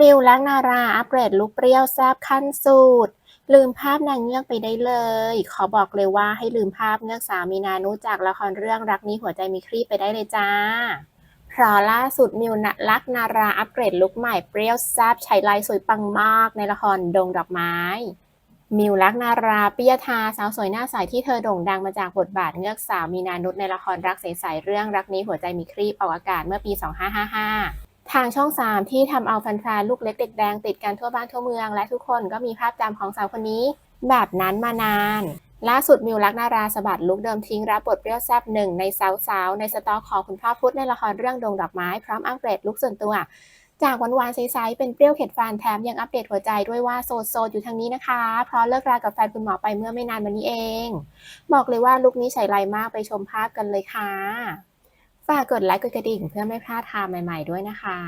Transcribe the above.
มิวลักนาราอัปเกรดลุคเปรี้ยวแซบขั้นสุด ลืมภาพนางเงือกไปได้เลย ขอบอกเลยว่าให้ลืมภาพเงือกสาวมีนานุจากละครเรื่องรักนี้หัวใจมีครีบไปได้เลยจ้าเพราะล่าสุดมิวนะลักนาราอัปเกรดลุคใหม่เปรี้ยวแซบใช้ลายสวยปังมากในละครดงดอกไม้มิวลักนาราปิยธาสาวสวยหน้าใสที่เธอโด่งดังมาจากบทบาทเงือกสาวมีนานุษในละครรักใสๆเรื่องรักนี้หัวใจมีครีบออกอากาศเมื่อปี 2555 ทางช่อง 3 ที่ทำเอาแฟนๆลูกเล็กเด็กแดงติดกันทั่วบ้านทั่วเมือง และทุกคนก็มีภาพจำของสาวคนนี้ แบบนั้นมานาน ล่าสุดมิวลักนาราสะบัดลุกเดิมทิ้งรับบทเปรี้ยวแซบหนึ่งในสาวๆในสตอของคุณพ่อพุธในละครเรื่องดงดอกไม้พร้อมอัปเกรดลุกส่วนตัว จากหวานๆใสๆเป็นเปรี้ยวเข็ดฟันแถมยังอัปเดตหัวใจด้วยว่าโสดๆอยู่ทางนี้นะคะ เพราะเลิกรากับแฟนคุณหมอไปเมื่อไม่นานมานี้เอง บอกเลยว่าลุคนี้ใช้ไรมากไปชมภาพกันเลยค่ะ ฝากกดไลค์กดกระดิ่งเพื่อไม่พลาดทางใหม่ ๆ ด้วยนะคะ